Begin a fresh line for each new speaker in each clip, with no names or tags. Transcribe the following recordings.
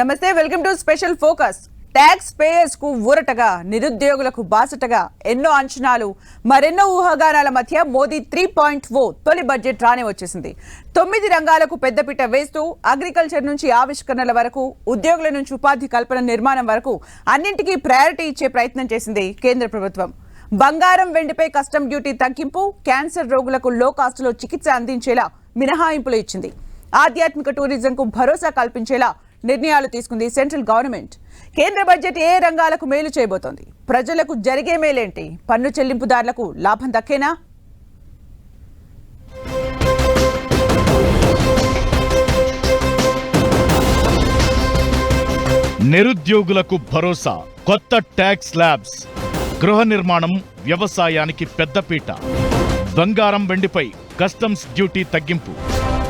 నమస్తే welcome to special focus. Tax పేయర్స్కు ఊరటగా నిరుద్యోగులకు బాసటగా ఎన్నో అంచనాలు మరెన్నో ఊహాగానాల మధ్య మోదీ త్రీ పాయింట్ ఓ తొలి బడ్జెట్ రానే వచ్చేసింది. తొమ్మిది రంగాలకు పెద్దపీట వేస్తూ అగ్రికల్చర్ నుంచి ఆవిష్కరణల వరకు ఉద్యోగుల నుంచి ఉపాధి కల్పన నిర్మాణం వరకు అన్నింటికీ ప్రయారిటీ ఇచ్చే ప్రయత్నం చేసింది కేంద్ర ప్రభుత్వం. బంగారం వెండిపై కస్టమ్ డ్యూటీ తగ్గింపు క్యాన్సర్ రోగులకు లో కాస్టులో చికిత్స అందించేలా మినహాయింపులు ఇచ్చింది. ఆధ్యాత్మిక టూరిజంకు భరోసా కల్పించేలా నిర్ణయాలు తీసుకుంది సెంట్రల్ గవర్నమెంట్. కేంద్ర బడ్జెట్ ఏ రంగాలకు మేలు చేయబోతోంది? ప్రజలకు జరిగే మేలేంటి? పన్ను చెల్లింపుదారులకు లాభం దక్కేనా?
నిరుద్యోగులకు భరోసా కొత్త ట్యాక్స్ స్లాబ్స్ గృహ నిర్మాణం వ్యవసాయానికి పెద్దపీట. బంగారం వెండిపై కస్టమ్స్ డ్యూటీ తగ్గింపు.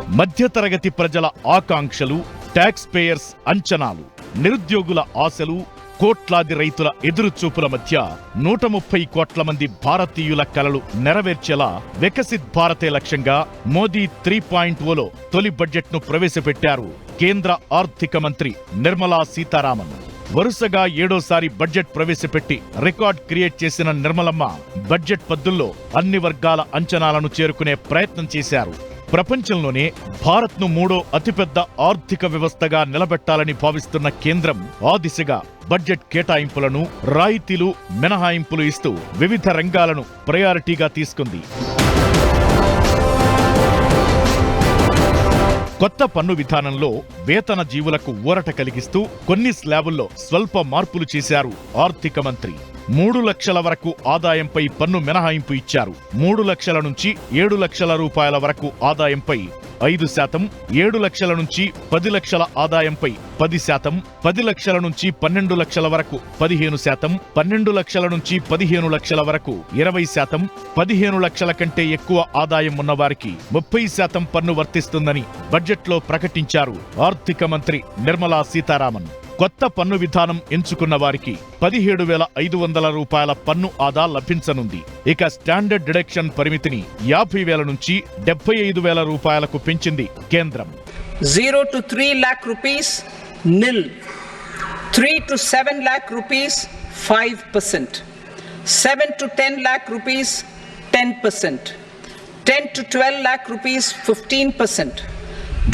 మధ్యతరగతి ప్రజల ఆకాంక్షలు ట్యాక్స్ పేయర్స్ అంచనాలు నిరుద్యోగుల ఆశలు కోట్లాది రైతుల ఎదురుచూపుల మధ్య నూట ముప్పై కోట్ల మంది భారతీయుల కలలు నెరవేర్చేలా వికసిత్ భారతే లక్ష్యంగా మోదీ త్రీ పాయింట్ ఓలో తొలి బడ్జెట్ను ప్రవేశపెట్టారు కేంద్ర ఆర్థిక మంత్రి నిర్మలా సీతారామన్. వరుసగా ఏడోసారి బడ్జెట్ ప్రవేశపెట్టి రికార్డ్ క్రియేట్ చేసిన నిర్మలమ్మ బడ్జెట్ పద్దుల్లో అన్ని వర్గాల అంచనాలను చేరుకునే ప్రయత్నం చేశారు. ప్రపంచంలోనే భారత్ను మూడో అతిపెద్ద ఆర్థిక వ్యవస్థగా నిలబెట్టాలని భావిస్తున్న కేంద్రం ఆ దిశగా బడ్జెట్ కేటాయింపులను రాయితీలు మినహాయింపులు ఇస్తూ వివిధ రంగాలను ప్రయారిటీగా తీసుకుంది. కొత్త పన్ను విధానంలో వేతన జీవులకు ఊరట కలిగిస్తూ కొన్ని స్లాబుల్లో స్వల్ప మార్పులు చేశారు ఆర్థిక మంత్రి. మూడు లక్షల వరకు ఆదాయంపై పన్ను మినహాయింపు ఇచ్చారు. మూడు లక్షల నుంచి ఏడు లక్షల రూపాయల వరకు ఆదాయంపై ఐదు శాతం ఏడు లక్షల నుంచి పది లక్షల ఆదాయంపై పది శాతం పది లక్షల నుంచి పన్నెండు లక్షల వరకు పదిహేను శాతం పన్నెండు లక్షల నుంచి పదిహేను లక్షల వరకు ఇరవై శాతం పదిహేను లక్షల కంటే ఎక్కువ ఆదాయం ఉన్నవారికి ముప్పై శాతం పన్ను వర్తిస్తుందని బడ్జెట్లో ప్రకటించారు ఆర్థిక మంత్రి నిర్మలా సీతారామన్. కొత్త పన్ను విధానం ఎంచుకున్న వారికి పదిహేడు వేల ఐదు వందల రూపాయల పన్ను ఆదా లభించనుంది. ఇక స్టాండర్డ్ డిడక్షన్ పరిమితిని యాభై వేల నుంచి డెబ్బై ఐదు వేల రూపాయలకు పెంచింది కేంద్రం.
Zero to three lakh rupees nil. Three to seven lakh rupees five percent. Seven to ten lakh rupees ten percent. Ten to twelve lakh rupees fifteen percent.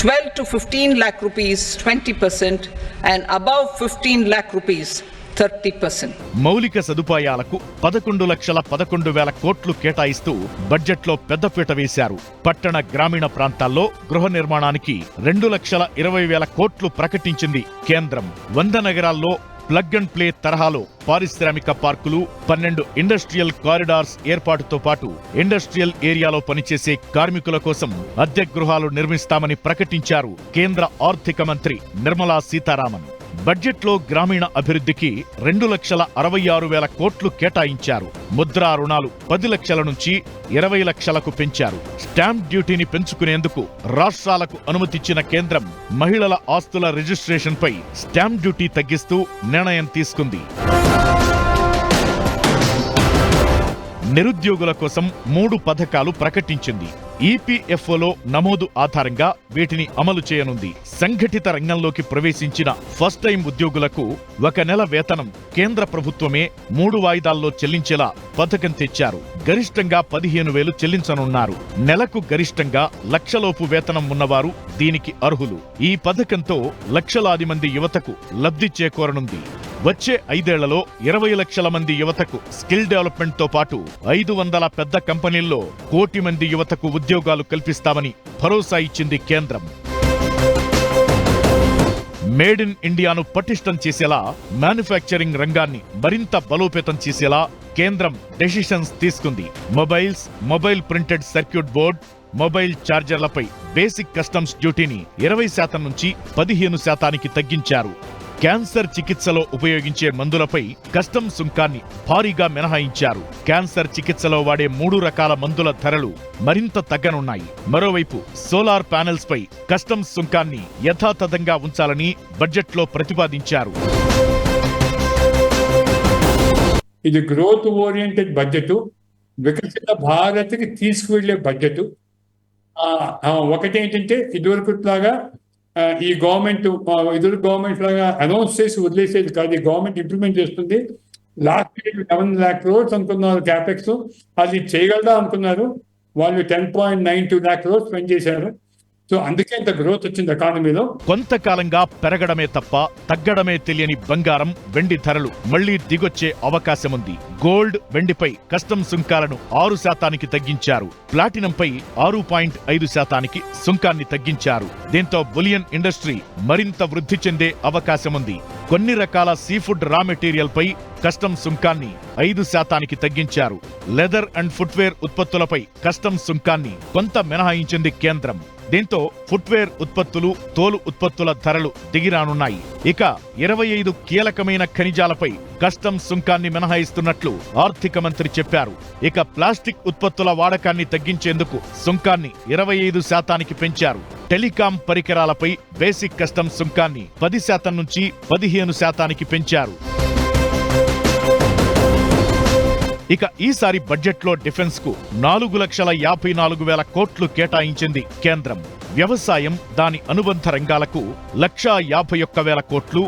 12 to 15 lakh rupees 20% and above 15 lakh rupees 30%
మౌలిక సదుపాయాలకు పదకొండు లక్షల పదకొండు వేల కోట్లు కేటాయిస్తూ బడ్జెట్లో పెద్దపీట వేశారు. పట్టణ గ్రామీణ ప్రాంతాల్లో గృహ నిర్మాణానికి రెండు లక్షల ఇరవై వేల కోట్లు ప్రకటించింది కేంద్రం. వంద నగరాల్లో ప్లగ్ అండ్ ప్లే తరహాలో పారిశ్రామిక పార్కులు పన్నెండు ఇండస్ట్రియల్ కారిడార్స్ ఏర్పాటుతో పాటు ఇండస్ట్రియల్ ఏరియాలో పనిచేసే కార్మికుల కోసం అద్దె గృహాలు నిర్మిస్తామని ప్రకటించారు కేంద్ర ఆర్థిక మంత్రి నిర్మలా సీతారామన్. బడ్జెట్లో గ్రామీణ అభివృద్ధికి రెండు లక్షల అరవై ఆరు వేల కోట్లు కేటాయించారు. ముద్రా రుణాలు పది లక్షల నుంచి ఇరవై లక్షలకు పెంచారు. స్టాంప్ డ్యూటీని పెంచుకునేందుకు రాష్ట్రాలకు అనుమతిచ్చిన కేంద్రం మహిళల ఆస్తుల రిజిస్ట్రేషన్పై స్టాంప్ డ్యూటీ తగ్గిస్తూ నిర్ణయం తీసుకుంది. నిరుద్యోగుల కోసం మూడు పథకాలు ప్రకటించింది. ఈపీఎఫ్ఓలో నమోదు ఆధారంగా వీటిని అమలు చేయనుంది. సంఘటిత రంగంలోకి ప్రవేశించిన ఫస్ట్ టైం ఉద్యోగులకు ఒక నెల వేతనం కేంద్ర ప్రభుత్వమే మూడు వాయిదాల్లో చెల్లించేలా పథకం తెచ్చారు. గరిష్టంగా పదిహేను వేలు చెల్లించనున్నారు. నెలకు గరిష్టంగా లక్షలోపు వేతనం ఉన్నవారు దీనికి అర్హులు. ఈ పథకంతో లక్షలాది మంది యువతకు లబ్ధి చేకూరనుంది. వచ్చే ఐదేళ్ళలో ఇరవై లక్షల మంది యువతకు స్కిల్ డెవలప్మెంట్తో పాటు ఐదు వందల పెద్ద కంపెనీల్లో కోటి మంది యువతకు ఉద్యోగాలు కల్పిస్తామని భరోసా ఇచ్చింది కేంద్రం. మేడ్ ఇన్ ఇండియాను పటిష్టం చేసేలా మ్యానుఫ్యాక్చరింగ్ రంగాన్ని మరింత బలోపేతం చేసేలా కేంద్రం డెసిషన్స్ తీసుకుంది. Mobiles mobile printed circuit board mobile ఛార్జర్లపై basic customs డ్యూటీని ఇరవై శాతం నుంచి పదిహేను శాతానికి తగ్గించారు. క్యాన్సర్ చికిత్సలో ఉపయోగించే మందులపై కస్టమ్ సుంకాన్ని భారీగా మినహాయించారు. క్యాన్సర్ చికిత్సలో వాడే మూడు రకాల మందుల ధరలు మరింత తగ్గనున్నాయి. మరోవైపు సోలార్ ప్యానెల్స్ పై కస్టమ్స్ సుంకాన్ని యథాతథంగా ఉంచాలని బడ్జెట్లో ప్రతిపాదించారు.
ఇది గ్రోత్ ఓరియంటెడ్ బడ్జెట్ వికసిత భారత్కి తీసుకువెళ్ళే బడ్జెట్ ఒకటి ఏంటంటే ఇదివరకు లాగా ఈ గవర్నమెంట్ ఎదురు గవర్నమెంట్ లాగా అనౌన్స్ చేసి వదిలేసేది కాదు. ఈ గవర్నమెంట్ ఇంప్లిమెంట్ చేస్తుంది. Last year eleven lakh crores అనుకున్నారు క్యాపెక్స్ అది చేయగలదా అనుకున్నారు. వాళ్ళు ten point nine two lakh crores spend చేశారు. సో అందుకే ఇంత గ్రోత్ వచ్చింది ఎకానమీలో
కొంతకాలంగా పెరగడమే తప్ప తగ్గడమే తెలియని బంగారం వెండి ధరలు మళ్ళీ దిగొచ్చే అవకాశముంది. గోల్డ్ వెండిపై కస్టమ్ సుంకాలను ఆరు శాతానికి తగ్గించారు. ప్లాటినంపై ఆరు పాయింట్ ఐదు శాతానికి సుంకాన్ని తగ్గించారు. దీంతో బులియన్ ఇండస్ట్రీ మరింత వృద్ధి చెందే అవకాశముంది. కొన్ని రకాల సీఫుడ్ రా మెటీరియల్ పై కస్టమ్ సుంకాన్ని ఐదు శాతానికి తగ్గించారు. లెదర్ అండ్ ఫుట్వేర్ ఉత్పత్తులపై కస్టమ్ సుంకాన్ని కొంత మినహాయించింది కేంద్రం. దీంతో ఫుట్వేర్ ఉత్పత్తులు తోలు ఉత్పత్తుల ధరలు దిగిరానున్నాయి. ఇక ఇరవై ఐదు కీలకమైన ఖనిజాలపై కస్టమ్ సుంకాన్ని మినహాయిస్తున్నట్లు ఆర్థిక మంత్రి చెప్పారు. ఇక ప్లాస్టిక్ ఉత్పత్తుల వాడకాన్ని తగ్గించేందుకు సుంకాన్ని ఇరవై ఐదు శాతానికి పెంచారు. టెలికాం పరికరాలపై బేసిక్ కస్టమ్ సుంకాన్ని పది శాతం నుంచి పదిహేను శాతానికి పెంచారు. ఇక ఈసారి బడ్జెట్లో డిఫెన్స్కు నాలుగు లక్షల యాభై నాలుగు వేల కోట్లు కేటాయించింది కేంద్రం. వ్యవసాయం దాని అనుబంధ రంగాలకు లక్షా యాభై ఒక్క వేల కోట్లు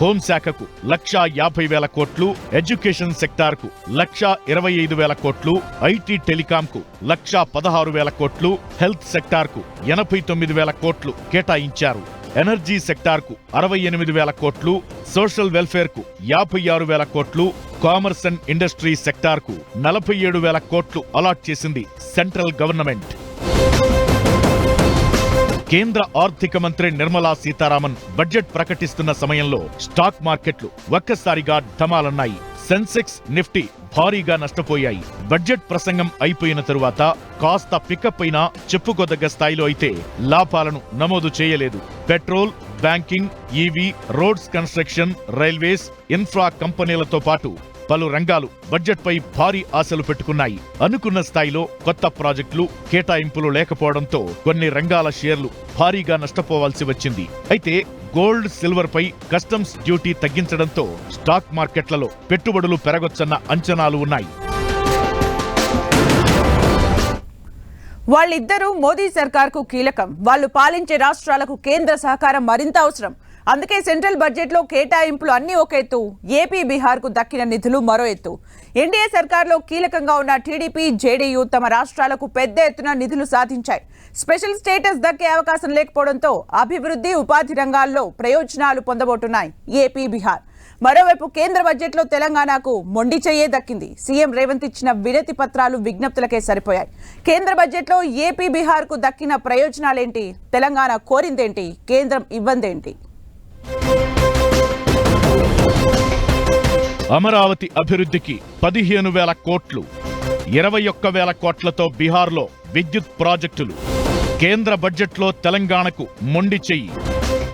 హోంశాఖకు లక్షా యాభై వేల కోట్లు ఎడ్యుకేషన్ సెక్టార్కు లక్షా ఇరవై ఐదు వేల కోట్లు ఐటీ టెలికాంకు లక్షా పదహారు వేల కోట్లు హెల్త్ సెక్టార్కు ఎనభై తొమ్మిది వేల కోట్లు కేటాయించారు. ఎనర్జీ సెక్టార్కు అరవై ఎనిమిది వేల కోట్లు సోషల్ వెల్ఫేర్కు యాభై ఆరు వేల కోట్లు కామర్స్ అండ్ ఇండస్ట్రీ సెక్టార్కు నలభై ఏడు వేల కోట్లు అలాట్ చేసింది సెంట్రల్ గవర్నమెంట్. కేంద్ర ఆర్థిక మంత్రి నిర్మలా సీతారామన్ బడ్జెట్ ప్రకటిస్తున్న సమయంలో స్టాక్ మార్కెట్లు ఒక్కసారిగా ఢమాలన్నాయి. సెన్సెక్స్ నిఫ్టీ భారీగా నష్టపోయాయి. బడ్జెట్ ప్రసంగం అయిపోయిన తరువాత కాస్త పికప్ అయినా చెప్పుకోదగ్గ స్థాయిలో అయితే లాభాలను నమోదు చేయలేదు. Petrol banking EV roads construction railways infra కంపెనీలతో పాటు పలు రంగాలు బడ్జెట్పై భారీ ఆశలు పెట్టుకున్నాయి. అనుకున్న స్థాయిలో కొత్త ప్రాజెక్టులు కేటాయింపులు లేకపోవడంతో కొన్ని రంగాల షేర్లు భారీగా నష్టపోవాల్సి వచ్చింది. అయితే గోల్డ్ సిల్వర్ పై కస్టమ్స్ డ్యూటీ తగ్గించడంతో స్టాక్ మార్కెట్లలో పెట్టుబడులు పెరగొచ్చన్న అంచనాలు ఉన్నాయి.
వాళ్ళిద్దరూ మోదీ సర్కార్కు కీలకం. వాళ్ళు పాలించే రాష్ట్రాలకు కేంద్ర సహకారం మరింత అవసరం. అందుకే సెంట్రల్ బడ్జెట్లో కేటాయింపులు అన్నీ ఒక ఎత్తు. ఏపీ బీహార్కు దక్కిన నిధులు మరో ఎత్తు. ఎన్డీఏ సర్కార్లో కీలకంగా ఉన్న టీడీపీ జేడీయూ తమ రాష్ట్రాలకు పెద్ద ఎత్తున నిధులు సాధించాయి. స్పెషల్ స్టేటస్ దక్కే అవకాశం లేకపోవడంతో అభివృద్ధి ఉపాధి రంగాల్లో ప్రయోజనాలు పొందబోతున్నాయి ఏపీ బీహార్. మరోవైపు కేంద్ర బడ్జెట్లో తెలంగాణకు మొండి చెయ్యే దక్కింది. సీఎం రేవంత్ ఇచ్చిన వినతి పత్రాలు విజ్ఞప్తులకే సరిపోయాయి. కేంద్ర బడ్జెట్లో ఏపీ బీహార్కు దక్కిన ప్రయోజనాలేంటి? తెలంగాణ కోరిందేంటి? కేంద్రం ఇవ్వందేంటి?
అమరావతి అభివృద్ధికి పదిహేను వేల కోట్లు ఇరవై ఒక్క వేల కోట్లతో బీహార్లో విద్యుత్ ప్రాజెక్టులు. కేంద్ర బడ్జెట్లో తెలంగాణకు మొండి చెయ్యి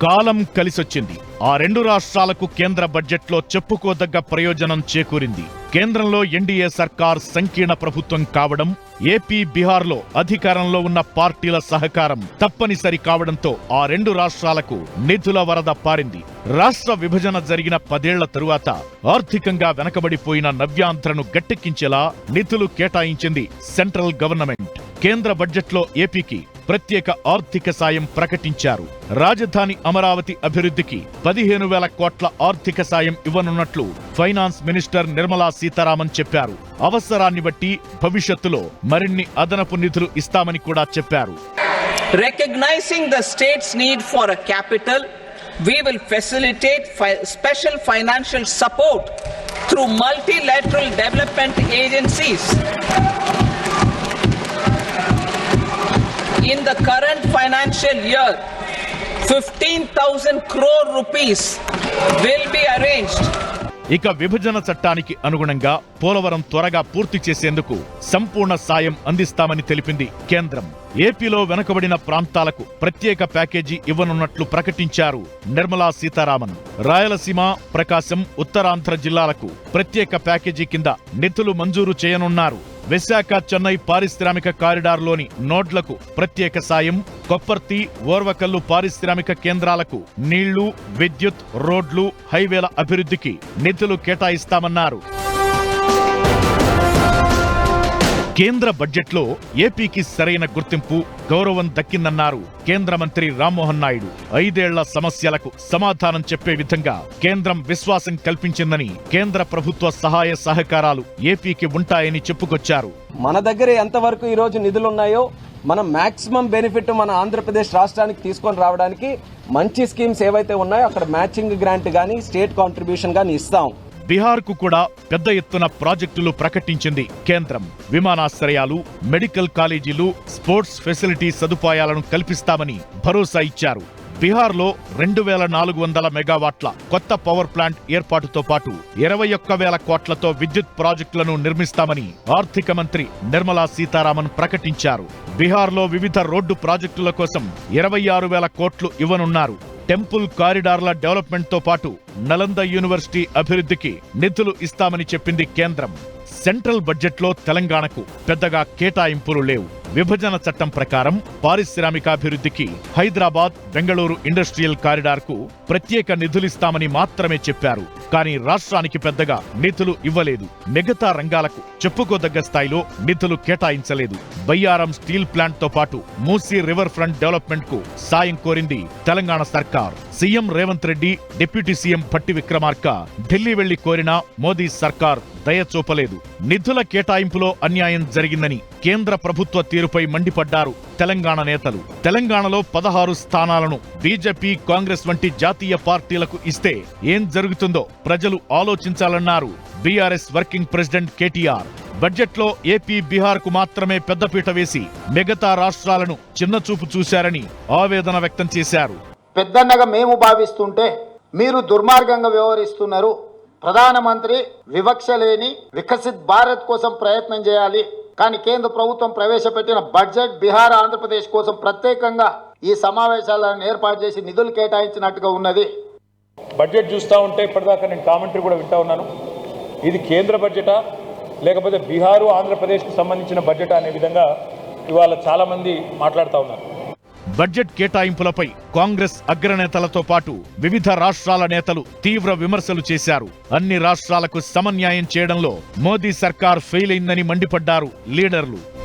కాలం కలిసొచ్చింది. ఆ రెండు రాష్ట్రాలకు కేంద్ర బడ్జెట్లో చెప్పుకోదగ్గ ప్రయోజనం చేకూరింది. కేంద్రంలో ఎన్డీఏ సర్కార్ సంకీర్ణ ప్రభుత్వం కావడం ఏపీ బీహార్లో అధికారంలో ఉన్న పార్టీల సహకారం తప్పనిసరి కావడంతో ఆ రెండు రాష్ట్రాలకు నిధుల వరద పారింది. రాష్ట్ర విభజన జరిగిన పదేళ్ళ తరువాత ఆర్థికంగా వెనకబడిపోయిన నవ్యాంధ్రను గట్టెక్కించేలా నిధులు కేటాయించింది సెంట్రల్ గవర్నమెంట్. కేంద్ర బడ్జెట్లో ఏపీకి ప్రత్యేక ఆర్థిక సాయం ప్రకటించారు. రాజధాని అమరావతి అభివృద్ధికి పదిహేను వేల కోట్ల ఆర్థిక సాయం ఇవ్వనున్నట్లు ఫైనాన్స్ మినిస్టర్ నిర్మలా సీతారామన్ చెప్పారు. అవసరాన్ని బట్టి భవిష్యత్తులో మరిన్ని అదనపు నిధులు ఇస్తామని కూడా చెప్పారు.
Recognizing the state's need for a capital, we will facilitate fi- special financial support through multilateral development agencies. In the current financial year, 15,000 crore rupees will be arranged.
ఇక విభజన చట్టానికి అనుగుణంగా పోలవరం త్వరగా పూర్తి చేసేందుకు సంపూర్ణ సాయం అందిస్తామని తెలిపింది కేంద్రం. ఏపీలో వెనుకబడిన ప్రాంతాలకు ప్రత్యేక ప్యాకేజీ ఇవ్వనున్నట్లు ప్రకటించారు నిర్మలా సీతారామన్. రాయలసీమ ప్రకాశం ఉత్తరాంధ్ర జిల్లాలకు ప్రత్యేక ప్యాకేజీ కింద నిధులు మంజూరు చేయనున్నారు. విశాఖ చెన్నై పారిశ్రామిక కారిడార్లోని నోడ్లకు ప్రత్యేక సాయం కొప్పర్తి ఓర్వకల్లు పారిశ్రామిక కేంద్రాలకు నీళ్ళు విద్యుత్ రోడ్లు హైవేల అభివృద్ధికి నిధులు కేటాయిస్తామన్నారు. కేంద్ర బడ్జెట్లో ఏపీకి సరైన గుర్తింపు గౌరవం దక్కిందన్నారు కేంద్ర మంత్రి రామ్మోహన్ నాయుడు. ఐదేళ్ళ సమస్యలకు సమాధానం చెప్పే విధంగా కేంద్రం విశ్వాసం కల్పించిందని కేంద్ర ప్రభుత్వ సహాయ సహకారాలు ఏపీకి ఉంటాయని చెప్పుకొచ్చారు.
మన దగ్గర ఎంతవరకు ఈరోజు నిధులున్నాయో నిధులు ఉన్నాయో మనం మాక్సిమం బెనిఫిట్ మన ఆంధ్రప్రదేశ్ రాష్ట్రానికి తీసుకొని రావడానికి మంచి స్కీమ్స్ ఏవైతే ఉన్నాయో అక్కడ మ్యాచింగ్ గ్రాంట్ కానీ స్టేట్ కాంట్రిబ్యూషన్ కానీ ఇస్తాం.
బీహార్కు కూడా పెద్ద ఎత్తున ప్రాజెక్టులు ప్రకటించింది కేంద్రం. విమానాశ్రయాలు మెడికల్ కాలేజీలు స్పోర్ట్స్ ఫెసిలిటీ సదుపాయాలను కల్పిస్తామని భరోసా ఇచ్చారు. బీహార్లో రెండు వేల నాలుగు వందల మెగావాట్ల కొత్త పవర్ ప్లాంట్ ఏర్పాటుతో పాటు ఇరవై ఒక్క వేల కోట్లతో విద్యుత్ ప్రాజెక్టులను నిర్మిస్తామని ఆర్థిక మంత్రి నిర్మలా సీతారామన్ ప్రకటించారు. బీహార్లో వివిధ రోడ్డు ప్రాజెక్టుల కోసం ఇరవై ఆరు వేల కోట్లు ఇవ్వనున్నారు. టెంపుల్ కారిడార్ల డెవలప్మెంట్తో పాటు నలంద యూనివర్సిటీ అభివృద్ధికి నిధులు ఇస్తామని చెప్పింది కేంద్రం. సెంట్రల్ బడ్జెట్లో తెలంగాణకు పెద్దగా కేటాయింపులు లేవు. విభజన చట్టం ప్రకారం పారిశ్రామికాభివృద్ధికి హైదరాబాద్ బెంగళూరు ఇండస్ట్రియల్ కారిడార్కు ప్రత్యేక నిధులిస్తామని మాత్రమే చెప్పారు. కానీ రాష్ట్రానికి పెద్దగా నిధులు ఇవ్వలేదు. మిగతా రంగాలకు చెప్పుకోదగ్గ స్థాయిలో నిధులు కేటాయించలేదు. బయ్యారం స్టీల్ ప్లాంట్తో పాటు మూసీ రివర్ ఫ్రంట్ డెవలప్మెంట్కు సాయం కోరింది తెలంగాణ సర్కార్. CM Revanth Reddy deputy CM Bhatti Vikramarka Delhi వెళ్ళి కోరినా మోదీ సర్కార్ దయ చూపలేదు. నిధుల కేటాయింపులో అన్యాయం జరిగిందని కేంద్ర ప్రభుత్వ తీరుపై మండిపడ్డారు తెలంగాణ నేతలు. తెలంగాణలో పదహారు స్థానాలను బీజేపీ కాంగ్రెస్ వంటి జాతీయ పార్టీలకు ఇస్తే ఏం జరుగుతుందో ప్రజలు ఆలోచించాలన్నారు బీఆర్ఎస్ వర్కింగ్ ప్రెసిడెంట్ కేటీఆర్. బడ్జెట్లో ఏపీ బీహార్కు మాత్రమే పెద్దపీట వేసి మిగతా రాష్ట్రాలను చిన్నచూపు చూశారని ఆవేదన వ్యక్తం చేశారు.
పెద్దన్నగా మేము భావిస్తుంటే మీరు దుర్మార్గంగా వ్యవహరిస్తున్నారు. ప్రధానమంత్రి వివక్ష లేని వికసిత్ భారత్ కోసం ప్రయత్నం చేయాలి. కానీ కేంద్ర ప్రభుత్వం ప్రవేశపెట్టిన బడ్జెట్ బీహార్ ఆంధ్రప్రదేశ్ కోసం ప్రత్యేకంగా ఈ సమావేశాలను ఏర్పాటు చేసి నిధులు కేటాయించినట్టుగా ఉన్నది.
బడ్జెట్ చూస్తూ ఉంటే ఇప్పటిదాకా నేను కామెంటరీ కూడా వింటా ఉన్నాను. ఇది కేంద్ర బడ్జెటా? లేకపోతే బీహారు ఆంధ్రప్రదేశ్కు సంబంధించిన బడ్జెటా? అనే విధంగా ఇవాళ చాలామంది మాట్లాడుతూ ఉన్నారు.
బడ్జెట్ కేటాయింపులపై కాంగ్రెస్ అగ్రనేతలతో పాటు వివిధ రాష్ట్రాల నేతలు తీవ్ర విమర్శలు చేశారు. అన్ని రాష్ట్రాలకు సమన్యాయం చేయడంలో మోదీ సర్కార్ ఫెయిల్ అయిందని మండిపడ్డారు లీడర్లు.